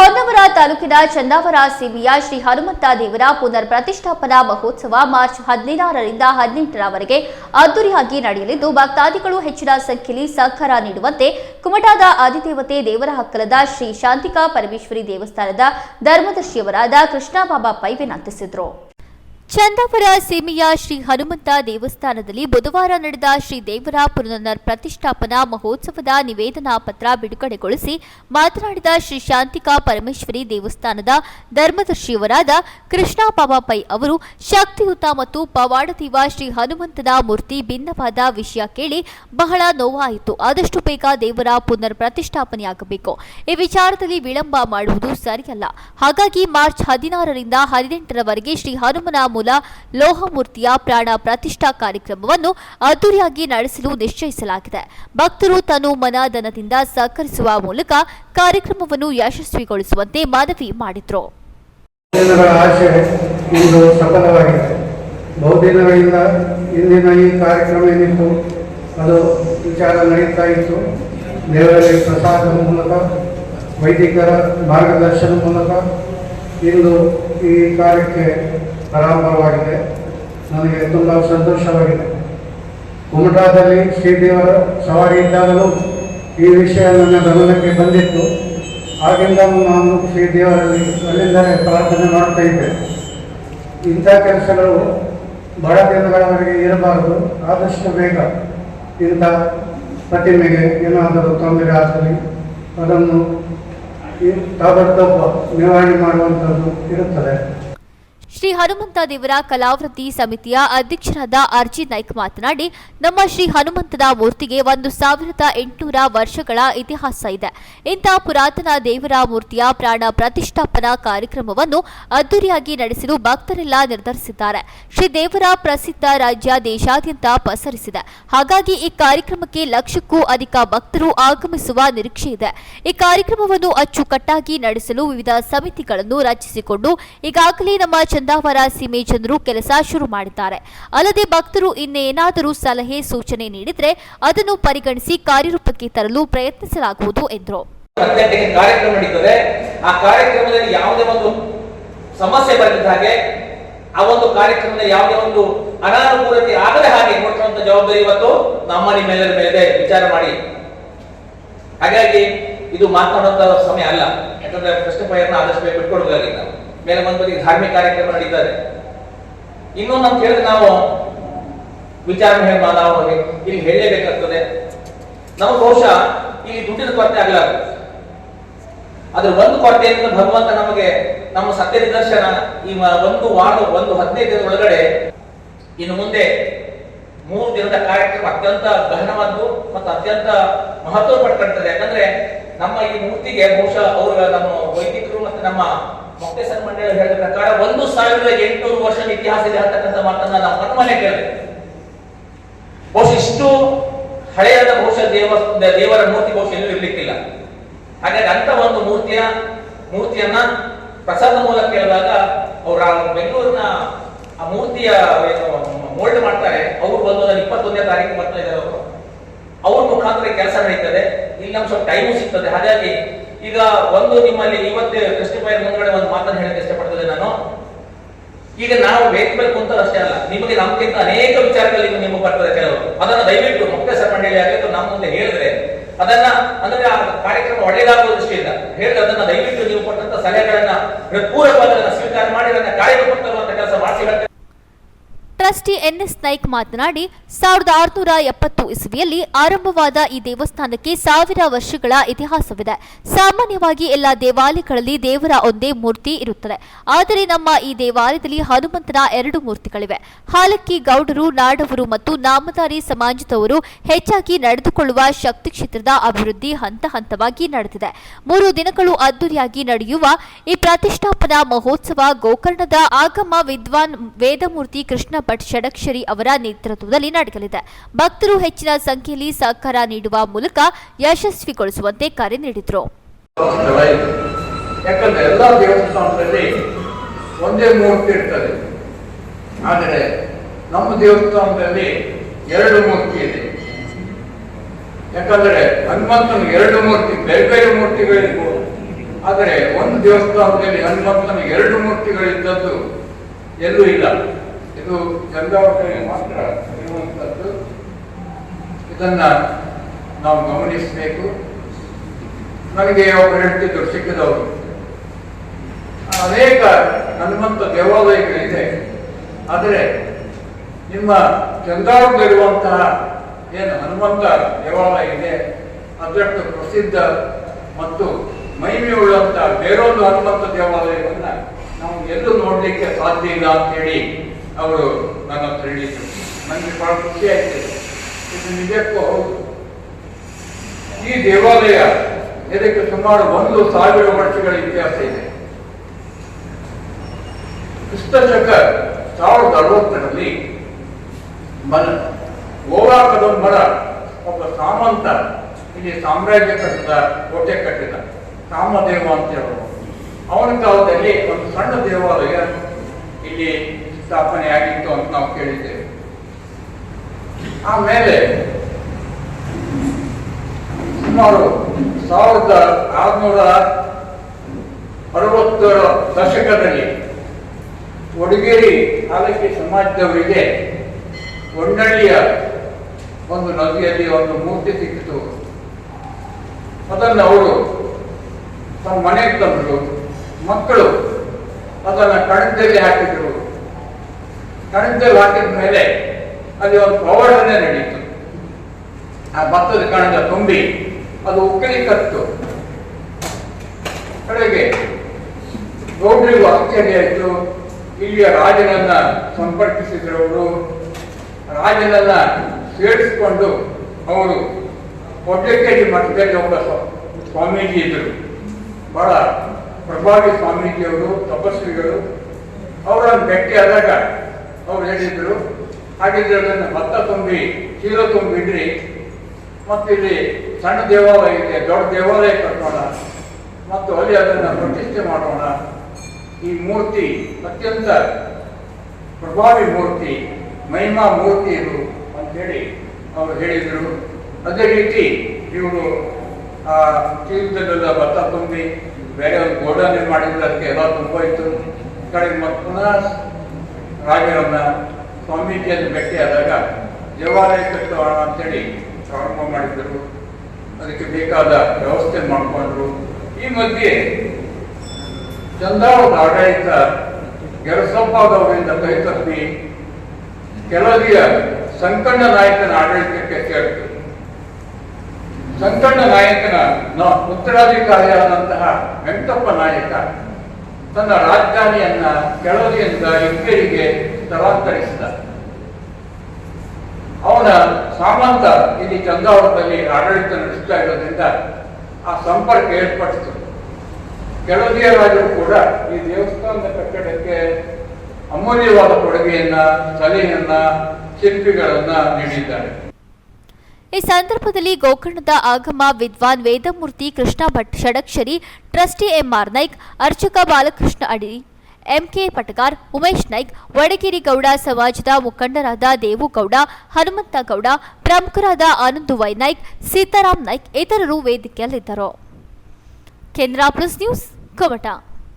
ಹೊನ್ನವರ ತಾಲೂಕಿನ ಚಂದಾವರ ಸೀಮೆಯ ಶ್ರೀ ಹನುಮಂತ ದೇವರ ಪುನರ್ ಪ್ರತಿಷ್ಠಾಪನಾ ಮಹೋತ್ಸವ ಮಾರ್ಚ್ ಹದಿನಾರರಿಂದ ಹದಿನೆಂಟರವರೆಗೆ ಅದ್ದೂರಿಯಾಗಿ ನಡೆಯಲಿದ್ದು, ಭಕ್ತಾದಿಗಳು ಹೆಚ್ಚಿನ ಸಂಖ್ಯೆಯಲ್ಲಿ ಸಹಕಾರ ನೀಡುವಂತೆ ಕುಮಟಾದ ಆದಿದೇವತೆ ದೇವರ ಹಕ್ಕಲದ ಶ್ರೀ ಶಾಂತಿಕಾ ಪರಮೇಶ್ವರಿ ದೇವಸ್ಥಾನದ ಧರ್ಮದರ್ಶಿಯವರಾದ ಕೃಷ್ಣಬಾಬಾ ಪೈ ವಿನಂತಿಸಿದರು ಚಂದಾವರ ಸೀಮೆಯ ಶ್ರೀ ಹನುಮಂತ ದೇವಸ್ಥಾನದಲ್ಲಿ ಬುಧವಾರ ನಡೆದ ಶ್ರೀ ದೇವರ ಪುನರ್ ಪ್ರತಿಷ್ಠಾಪನಾ ಮಹೋತ್ಸವದ ನಿವೇದನಾ ಪತ್ರ ಬಿಡುಗಡೆಗೊಳಿಸಿ ಮಾತನಾಡಿದ ಶ್ರೀ ಶಾಂತಿಕಾ ಪರಮೇಶ್ವರಿ ದೇವಸ್ಥಾನದ ಧರ್ಮದರ್ಶಿಯವರಾದ ಕೃಷ್ಣ ಬಾಬಾ ಪೈ ಅವರು, ಶಕ್ತಿಯುತ ಮತ್ತು ಪವಾಡದೀವ ಶ್ರೀ ಹನುಮಂತನ ಮೂರ್ತಿ ಭಿನ್ನವಾದ ವಿಷಯ ಕೇಳಿ ಬಹಳ ನೋವಾಯಿತು. ಆದಷ್ಟು ಬೇಗ ದೇವರ ಪುನರ್ ಪ್ರತಿಷ್ಠಾಪನೆಯಾಗಬೇಕು. ಈ ವಿಚಾರದಲ್ಲಿ ವಿಳಂಬ ಮಾಡುವುದು ಸರಿಯಲ್ಲ. ಹಾಗಾಗಿ ಮಾರ್ಚ್ ಹದಿನಾರರಿಂದ ಹದಿನೆಂಟರವರೆಗೆ ಶ್ರೀ ಹನುಮನ ಮೂಲ ಲೋಹಮೂರ್ತಿಯ ಪ್ರಾಣ ಪ್ರತಿಷ್ಠಾ ಕಾರ್ಯಕ್ರಮವನ್ನು ಅದ್ದೂರಿಯಾಗಿ ನಡೆಸಲು ನಿಶ್ಚಯಿಸಲಾಗಿದೆ. ಭಕ್ತರು ತನು ಮನ ಸಹಕರಿಸುವ ಮೂಲಕ ಕಾರ್ಯಕ್ರಮವನ್ನು ಯಶಸ್ವಿಗೊಳಿಸುವಂತೆ ಮನವಿ ಮಾಡಿದರು. ಬಹುದಿನಗಳಿಂದ ಇಂದಿನ ಈ ಕಾರ್ಯಕ್ರಮ ಏನಿತ್ತು, ಅದು ವಿಚಾರ ನಡೀತಾ ಇತ್ತು. ದೇವರಲ್ಲಿ ಪ್ರಸಾದದ ಮೂಲಕ, ವೈದಿಕರ ಮಾರ್ಗದರ್ಶನ ಮೂಲಕ ಇಂದು ಈ ಕಾರ್ಯಕ್ಕೆ ಪ್ರಾರಂಭವಾಗಿದೆ. ನನಗೆ ತುಂಬ ಸಂತೋಷವಾಗಿದೆ. ಕುಮಟಾದಲ್ಲಿ ಶ್ರೀದೇವರ ಸವಾರಿ ಇದ್ದಾಗಲೂ ಈ ವಿಷಯ ನನ್ನ ಗಮನಕ್ಕೆ ಬಂದಿತ್ತು. ಆಗಿಂದ ನಾನು ಶ್ರೀದೇವರಲ್ಲಿ ಅಲ್ಲಿಂದಲೇ ಪ್ರಾರ್ಥನೆ ಮಾಡ್ತಾ ಇದ್ದೆ. ಇಂಥ ಕೆಲಸಗಳು ಬಡ ದಿನಗಳವರೆಗೆ ಇರಬಾರದು. ಆದಷ್ಟು ಬೇಗ ಇಂಥ ಪ್ರತಿಮೆಗೆ ಏನಾದರೂ ತೊಂದರೆ ಆಗಲಿ, ಅದನ್ನು ಈ ತಾಬತ್ತೊಬ್ಬ ನಿವಾರಣೆ ಮಾಡುವಂಥದ್ದು ಇರುತ್ತದೆ. ಶ್ರೀ ಹನುಮಂತ ದೇವರ ಕಲಾವೃತ್ತಿ ಸಮಿತಿಯ ಅಧ್ಯಕ್ಷರಾದ ಅರ್ಜಿ ನಾಯ್ಕ್ ಮಾತನಾಡಿ, ನಮ್ಮ ಶ್ರೀ ಹನುಮಂತನ ಮೂರ್ತಿಗೆ ಒಂದು ಸಾವಿರದ ಎಂಟುನೂರ ವರ್ಷಗಳ ಇತಿಹಾಸ ಇದೆ. ಇಂಥ ಪುರಾತನ ದೇವರ ಮೂರ್ತಿಯ ಪ್ರಾಣ ಪ್ರತಿಷ್ಠಾಪನಾ ಕಾರ್ಯಕ್ರಮವನ್ನು ಅದ್ದೂರಿಯಾಗಿ ನಡೆಸಲು ಭಕ್ತರೆಲ್ಲ ನಿರ್ಧರಿಸಿದ್ದಾರೆ. ಶ್ರೀ ದೇವರ ಪ್ರಸಿದ್ಧ ರಾಜ್ಯ ದೇಶಾದ್ಯಂತ ಪಸರಿಸಿದೆ. ಹಾಗಾಗಿ ಈ ಕಾರ್ಯಕ್ರಮಕ್ಕೆ ಲಕ್ಷಕ್ಕೂ ಅಧಿಕ ಭಕ್ತರು ಆಗಮಿಸುವ ನಿರೀಕ್ಷೆ ಇದೆ. ಈ ಕಾರ್ಯಕ್ರಮವನ್ನು ಅಚ್ಚುಕಟ್ಟಾಗಿ ನಡೆಸಲು ವಿವಿಧ ಸಮಿತಿಗಳನ್ನು ರಚಿಸಿಕೊಂಡು, ಈಗಾಗಲೇ ನಮ್ಮ ಚಂದಾವರ ಸೀಮೆ ಜನರು ಕೆಲಸ ಶುರು ಮಾಡಿದ್ದಾರೆ. ಅಲ್ಲದೆ ಭಕ್ತರು ಇನ್ನೇನಾದರೂ ಸಲಹೆ, ಸೂಚನೆ ನೀಡಿದರೆ ಅದನ್ನು ಪರಿಗಣಿಸಿ ಕಾರ್ಯರೂಪಕ್ಕೆ ತರಲು ಪ್ರಯತ್ನಿಸಲಾಗುವುದು ಎಂದರು. ಕಾರ್ಯಕ್ರಮ ನಡೀತದೆ. ಆ ಕಾರ್ಯಕ್ರಮದಲ್ಲಿ ಯಾವುದೇ ಒಂದು ಸಮಸ್ಯೆ ಬರಲಿದ್ದ ಹಾಗೆ ಆ ಒಂದು ಕಾರ್ಯಕ್ರಮದ ಯಾವುದೇ ಒಂದು ಅನಾನುಕೂಲತೆ ಆಗದ ಹಾಗೆ ನೋಡ್ಕೊಳ್ಳುವಂತ ಜವಾಬ್ದಾರಿ ಇವತ್ತು ನಮ್ಮ ನಿಮ್ಮೆಲ್ಲರ ಮೇಲೆ ವಿಚಾರ ಮಾಡಿ. ಹಾಗಾಗಿ ಇದು ಮಾತನಾಡುವಂತ ಸಮಯ ಅಲ್ಲ. ಯಾಕಂದ್ರೆ ಪ್ರಶ್ನೆ ಆದಷ್ಟು ಬೇಗ ಮೇಲೆ ಒಂದು ಬದಿ ಧಾರ್ಮಿಕ ಕಾರ್ಯಕ್ರಮ ನಡೀತಾರೆ ಇನ್ನೊಂದು ಅಂತ ಹೇಳಿದ್ರೆ ನಾವು ವಿಚಾರಣೆ ನಾವು ಇಲ್ಲಿ ಹೇಳಲೇಬೇಕಾಗ್ತದೆ. ನಮ್ಮ ಬಹುಶಃ ಇಲ್ಲಿ ದುಡ್ಡಿನ ಕೊರತೆ ಆಗಲಾರದು. ಅದ್ರ ಒಂದು ಕೊರತೆ ಏನಂದ್ರೆ ಭಗವಂತ ನಮಗೆ ನಮ್ಮ ಸತ್ಯ ನಿದರ್ಶನ ಈ ಒಂದು ವಾರ, ಒಂದು ಹದಿನೈದು ದಿನದ ಒಳಗಡೆ ಇನ್ನು ಮುಂದೆ ಮೂರು ದಿನದ ಕಾರ್ಯಕ್ರಮ ಅತ್ಯಂತ ಗಹನವಾದ್ದು ಮತ್ತು ಅತ್ಯಂತ ಮಹತ್ವ ಪಡ್ಕೊಳ್ತದೆ ಯಾಕಂದ್ರೆ ನಮ್ಮ ಈ ಮೂರ್ತಿಗೆ ಬಹುಶಃ ಅವರು ನಮ್ಮ ವೈದಿಕರು ಮತ್ತು ನಮ್ಮ ಮೊಕ್ತೇಸರ ಮಂಡಳಿ ಹೇಳಿದ ಪ್ರಕಾರ ಒಂದು ಸಾವಿರದ ಎಂಟುನೂರು ವರ್ಷದ ಇತಿಹಾಸ ಇದೆ ಅಂತಕ್ಕಂಥ ಮಾತನ್ನ ನಾವು ಮನ ಮನೆ ಕೇಳಿದೆ ಬಹುಶಃ ಇಷ್ಟು ಹಳೆಯದ ಬಹುಶಃ ದೇವ, ದೇವರ ಮೂರ್ತಿ ಬಹುಶಃ ಎಲ್ಲೂ ಇರ್ಲಿಕ್ಕಿಲ್ಲ. ಹಾಗಾಗಿ ಅಂತ ಒಂದು ಮೂರ್ತಿಯ, ಮೂರ್ತಿಯನ್ನ ಪ್ರಸಾದ ಮೂಲಕ ಕೇಳಿದಾಗ ಅವ್ರ ಬೆಂಗಳೂರಿನ ಆ ಮೂರ್ತಿಯ ಮೋಲ್ಡ್ ಮಾಡ್ತಾರೆ, ಅವ್ರು ಬಂದು ನಾನು ಇಪ್ಪತ್ತೊಂದನೇ ತಾರೀಕು ಬರ್ತಾ ಇದ್ದಾರೆ ಅವರು. ಅವ್ರ ಮುಖಾಂತರ ಕೆಲಸ ನಡೀತದೆ. ಇಲ್ಲಿ ನಮ್ಗೆ ಸ್ವಲ್ಪ ಟೈಮು ಸಿಗ್ತದೆ. ಹಾಗಾಗಿ ಈಗ ಒಂದು ನಿಮ್ಮಲ್ಲಿ ಇವತ್ತೇ ಕೃಷ್ಣಪಾಯ ಮುಂದೆ ಒಂದು ಮಾತನ್ನು ಹೇಳಕ್ಕೆ ಇಷ್ಟಪಡ್ತದೆ ನಾನು. ಈಗ ನಾವು ವೇದಿಕೆ ಮೇಲೆ ಕುಂತದ್ದು ಅಷ್ಟೇ ಅಲ್ಲ, ನಿಮಗೆ ನಮ್ಗಿಂತ ಅನೇಕ ವಿಚಾರಗಳು ನಿಮ್ಗೆ ಬರ್ತದೆ ಕೆಲವರು. ಅದನ್ನ ದಯವಿಟ್ಟು ಮುಖ್ಯ ಮಂಡಳಿ ಆಗಿತ್ತು ನಮ್ಮ ಮುಂದೆ ಹೇಳಿದ್ರೆ, ಅದನ್ನ ಅಂದ್ರೆ ಆ ಕಾರ್ಯಕ್ರಮ ಒಳ್ಳೆಯದಾಗುವ ದೃಷ್ಟಿಯಿಂದ ಹೇಳಿದ್ರೆ ಅದನ್ನ ದಯವಿಟ್ಟು ನೀವು ಕೊಟ್ಟಂತ ಸಲಹೆಗಳನ್ನ ಅದನ್ನ ಸ್ವೀಕಾರ ಮಾಡಿ, ಅದನ್ನ ಕಾರ್ಯಕ್ರಮ ಕೆಲಸ ಮಾಡಿಸಿ ಟ್ರಸ್ಟಿ ಎನ್ಎಸ್ ನಾಯ್ಕ್ ಮಾತನಾಡಿ, ಸಾವಿರದ ಆರುನೂರ ಎಪ್ಪತ್ತು ಇಸವಿಯಲ್ಲಿ ಆರಂಭವಾದ ಈ ದೇವಸ್ಥಾನಕ್ಕೆ ಸಾವಿರ ವರ್ಷಗಳ ಇತಿಹಾಸವಿದೆ. ಸಾಮಾನ್ಯವಾಗಿ ಎಲ್ಲ ದೇವಾಲಯಗಳಲ್ಲಿ ದೇವರ ಒಂದೇ ಮೂರ್ತಿ ಇರುತ್ತದೆ. ಆದರೆ ನಮ್ಮ ಈ ದೇವಾಲಯದಲ್ಲಿ ಹನುಮಂತನ ಎರಡು ಮೂರ್ತಿಗಳಿವೆ. ಹಾಲಕ್ಕಿ ಗೌಡರು, ನಾಡವರು ಮತ್ತು ನಾಮಧಾರಿ ಸಮಾಜದವರು ಹೆಚ್ಚಾಗಿ ನಡೆದುಕೊಳ್ಳುವ ಶಕ್ತಿ ಕ್ಷೇತ್ರದ ಅಭಿವೃದ್ಧಿ ಹಂತ ಹಂತವಾಗಿ ನಡೆದಿದೆ. ಮೂರು ದಿನಗಳು ಅದ್ದೂರಿಯಾಗಿ ನಡೆಯುವ ಈ ಪ್ರತಿಷ್ಠಾಪನಾ ಮಹೋತ್ಸವ ಗೋಕರ್ಣದ ಆಗಮ ವಿದ್ವಾನ್ ವೇದಮೂರ್ತಿ ಕೃಷ್ಣ ಭಟ್ ಷಡಕ್ಷರಿ ಅವರ ನೇತೃತ್ವದಲ್ಲಿ ನಡೆಯಲಿದೆ ಭಕ್ತರು ಹೆಚ್ಚಿನ ಸಂಖ್ಯೆಯಲ್ಲಿ ಸಹಕಾರ ನೀಡುವ ಮೂಲಕ ಯಶಸ್ವಿಗೊಳಿಸುವಂತೆ ಕರೆ ನೀಡಿದರು. ಯಾಕಂದ್ರೆ ಒಂದೇ ಮೂರ್ತಿ ಇರ್ತದೆ. ಆದರೆ ನಮ್ಮ ದೇವಸ್ಥಾನದಲ್ಲಿ ಎರಡು ಮೂರ್ತಿ ಇದೆ. ಯಾಕಂದ್ರೆ ಹನುಮಂತನ ಎರಡು ಮೂರ್ತಿ, ಬೇರೆ ಬೇರೆ ಮೂರ್ತಿಗಳಿಗೂ ಆದರೆ ಒಂದು ದೇವಸ್ಥಾನದಲ್ಲಿ ಹನುಮಂತನ ಎರಡು ಮೂರ್ತಿಗಳಿದ್ದದ್ದು ಎಲ್ಲೂ ಇಲ್ಲ. ಇದು ಚಂದ್ರಾವತಿಯಲ್ಲಿ ಮಾತ್ರ ಇರುವಂತದ್ದು. ಇದನ್ನ ನಾವು ಗಮನಿಸಬೇಕು. ನನಗೆ ಒಬ್ಬರು ಹೇಳ್ತಿದ್ರು ಸಿಕ್ಕಿದವರು. ಅನೇಕ ಹನುಮಂತ ದೇವಾಲಯಗಳಿದೆ. ಆದರೆ ನಿಮ್ಮ ಚಂದ್ರಾವತಿಯಲ್ಲಿರುವಂತಹ ಏನು ಹನುಮಂತ ದೇವಾಲಯ ಇದೆ ಅದರಷ್ಟು ಪ್ರಸಿದ್ಧ ಮತ್ತು ಮಹಿಮೆಯುಳ್ಳಂತಹ ಬೇರೊಂದು ಹನುಮಂತ ದೇವಾಲಯವನ್ನು ನಾವು ಎಲ್ಲೂ ನೋಡಲಿಕ್ಕೆ ಸಾಧ್ಯ ಇಲ್ಲ ಅಂತ ಹೇಳಿ ಅವರು ನನ್ನ ಹೇಳಿದ್ರು ನನಗೆ ಬಹಳ ಖುಷಿ ಆಯ್ತು ಇದು ನಿಜಕ್ಕೂ ಹೌದು. ಈ ದೇವಾಲಯ ಇದಕ್ಕೆ ಸುಮಾರು ಒಂದು ಸಾವಿರ ವರ್ಷಗಳ ಇತಿಹಾಸ ಇದೆ. ಕ್ರಿಸ್ತಶಕ ಸಾವಿರದ ಅರವತ್ತರಲ್ಲಿ ಮನ ಗೋವಾ ಕದಂಬರ ಒಬ್ಬ ಸಾಮಂತ, ಇಲ್ಲಿ ಸಾಮ್ರಾಜ್ಯ ಕಟ್ಟಿದ, ಕೋಟೆ ಕಟ್ಟಿದ ಕಾಮದೇವ ಅಂತ ಹೇಳೋದು ಅವನ ಕಾಲದಲ್ಲಿ ಒಂದು ಸಣ್ಣ ದೇವಾಲಯ ಇಲ್ಲಿ ಸ್ಥಾಪನೆ ಆಗಿತ್ತು ಅಂತ ನಾವು ಕೇಳಿದ್ದೇವೆ. ಆಮೇಲೆ ಸುಮಾರು ಸಾವಿರದ ಆರುನೂರ ಅರವತ್ತರ ದಶಕದಲ್ಲಿ ಒಡಗೇರಿ ಆಲಕ್ಕೆ ಸಮಾಜದವರಿಗೆ ಒಂಡಳ್ಳಿಯ ಒಂದು ನದಿಯಲ್ಲಿ ಒಂದು ಮೂರ್ತಿ ಸಿಕ್ಕಿತು. ಅದನ್ನು ಅವರು ತಮ್ಮ ಮನೆಗೆ ತಂದರು. ಮಕ್ಕಳು ಅದನ್ನು ಕಣದಲ್ಲಿ ಹಾಕಿದ್ರು. ಕಣದಲ್ಲಿ ಹಾಕಿದ ಮೇಲೆ ಅಲ್ಲಿ ಒಂದು ಪವಾಡನೆ ನಡೀತು. ಆ ಭತ್ತದ ಕಣದ ತುಂಬಿ, ಅದು ಉಕ್ಕಲಿ ಕತ್ತು. ಕಡೆಗೆ ಗೌಡ್ರಿಗೂ ಆಶ್ಚರ್ಯ ಆಯಿತು ಇಲ್ಲಿಯ ರಾಜನನ್ನ ಸಂಪರ್ಕಿಸಿದ್ರವರು ರಾಜನನ್ನ ಸೇರಿಸಿಕೊಂಡು ಅವರು ಒಡ್ಲಕ್ಕೇರಿ ಮಠದಲ್ಲಿ ಒಬ್ಬ ಸ್ವ- ಸ್ವಾಮೀಜಿ ಇದ್ರು. ಬಹಳ ಪ್ರಭಾವಿ ಸ್ವಾಮೀಜಿಯವರು, ತಪಸ್ವಿಗಳು. ಅವರನ್ನು ಭೇಟಿಯಾದಾಗ ಅವ್ರು ಹೇಳಿದ್ರು. ಹಾಗಿದ್ರೆ ಅದನ್ನು ಭತ್ತ ತುಂಬಿ, ಚೀಲ ತುಂಬಿಡ್ರಿ. ಮತ್ತು ಇಲ್ಲಿ ಸಣ್ಣ ದೇವಾಲಯ ಇದೆ, ದೊಡ್ಡ ದೇವಾಲಯ ಕಟ್ಟೋಣ ಮತ್ತು ಅಲ್ಲಿ ಅದನ್ನು ಪ್ರತಿಷ್ಠೆ ಮಾಡೋಣ. ಈ ಮೂರ್ತಿ ಅತ್ಯಂತ ಪ್ರಭಾವಿ ಮೂರ್ತಿ, ಮಹಿಮಾ ಮೂರ್ತಿ ಇದು ಅಂತೇಳಿ ಅವರು ಹೇಳಿದರು. ಅದೇ ರೀತಿ ಇವರು ಆ ಚೀಲದಲ್ಲೆಲ್ಲ ಭತ್ತ ತುಂಬಿ, ಬೇರೆ ಒಂದು ಗೋಡನೆ ಮಾಡಿದ್ರೆ ಅದಕ್ಕೆ ಎಲ್ಲ ತುಂಬೋಯ್ತು. ಕಡೆಗೆ ಮತ್ತೆ ಪುನಃ ರಾಜರನ್ನ ಸ್ವಾಮೀಜಿಯನ್ನು ಭೇಟಿಯಾದಾಗ ದೇವಾಲಯ ಕಟ್ಟೋಣ ಅಂತೇಳಿ ಪ್ರಾರಂಭ ಮಾಡಿದರು. ಅದಕ್ಕೆ ಬೇಕಾದ ವ್ಯವಸ್ಥೆ ಮಾಡಿಕೊಂಡ್ರು. ಈ ಮಧ್ಯೆ ಚಂದಾವರದ ಆಡಳಿತ ಗೆರಸಪ್ಪಾದವರಿಂದ ಕೈ ತಪ್ಪಿ ಕೆಲವಿಯ ಸಂಕಣ್ಣ ನಾಯಕನ ಆಡಳಿತಕ್ಕೆ ಸೇರಿತು ಸಂಕಣ್ಣ ನಾಯಕನ ಉತ್ತರಾಧಿಕಾರಿಯಾದಂತಹ ವೆಂಕಟಪ್ಪ ನಾಯಕ ತನ್ನ ರಾಜಧಾನಿಯನ್ನ ಕೆಳದಿಯಿಂದ ಇಂಗೇರಿಗೆ ಸ್ಥಳಾಂತರಿಸಿದ. ಅವನ ಸಾಮಂತ ಇಲ್ಲಿ ಚಂದಾವರದಲ್ಲಿ ಆಡಳಿತ ನಡೆಸ್ತಾ ಇರೋದ್ರಿಂದ ಆ ಸಂಪರ್ಕ ಏರ್ಪಡಿಸಿತು. ಕೆಳದಿಯ ರಾಜರು ಕೂಡ ಈ ದೇವಸ್ಥಾನದ ಕಟ್ಟಡಕ್ಕೆ ಅಮೂಲ್ಯವಾದ ಕೊಡುಗೆಯನ್ನ, ಸಲಹೆಯನ್ನ, ಶಿಲ್ಪಿಗಳನ್ನ ನೀಡಿದ್ದಾರೆ. ಈ ಸಂದರ್ಭದಲ್ಲಿ ಗೋಕರ್ಣದ ಆಗಮ ವಿದ್ವಾನ್ ವೇದಮೂರ್ತಿ ಕೃಷ್ಣ ಭಟ್ ಷಡಕ್ಷರಿ ಟ್ರಸ್ಟಿ ಎಂಆರ್ ನಾಯ್ಕ್, ಅರ್ಚಕ ಬಾಲಕೃಷ್ಣ ಅಡಿ, ಎಂಕೆ ಪಟಗಾರ್, ಉಮೇಶ್ ನಾಯ್ಕ್, ವಡಗೇರಿ ಗೌಡ ಸಮಾಜದ ಮುಖಂಡರಾದ ದೇವುಗೌಡ ಹನುಮಂತ ಗೌಡ ಪ್ರಮುಖರಾದ ಆನಂದ್ ವೈ ನಾಯ್ಕ್ ಸೀತಾರಾಮ್ ನಾಯ್ಕ್, ಇತರರು ವೇದಿಕೆಯಲ್ಲಿದ್ದರು. ಕೇಂದ್ರ ಪ್ಲಸ್ ನ್ಯೂಸ್, ಕಮಟ.